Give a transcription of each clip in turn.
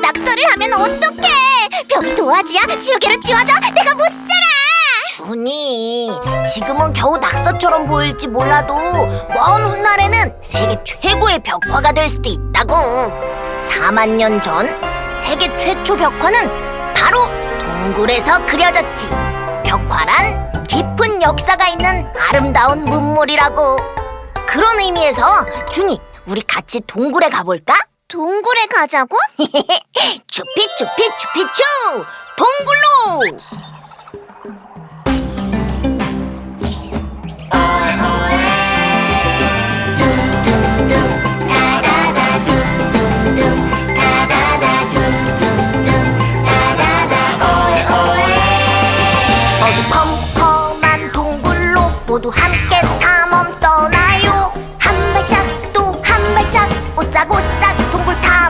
낙서를 하면 어떡해? 벽이 도화지야? 지우개로 지워줘 내가 못 살아! 준이 지금은 겨우 낙서처럼 보일지 몰라도 먼 훗날에는 세계 최고의 벽화가 될 수도 있다고. 4만 년 전 세계 최초 벽화는 바로 동굴에서 그려졌지. 벽화란 깊은 역사가 있는 아름다운 문물이라고. 그런 의미에서 준이 우리 같이 동굴에 가볼까? 동굴에 가자고? 쭈피 쭈피 쭈피쭈 동굴로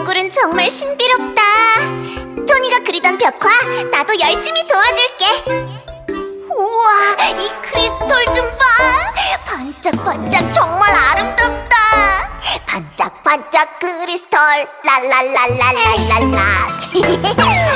동굴은 정말 신비롭다. 토니가 그리던 벽화, 나도 열심히 도와줄게. 우와, 이 크리스톨 좀 봐. 반짝반짝 정말 아름답다. 반짝반짝 크리스톨, 랄랄랄랄랄랄라.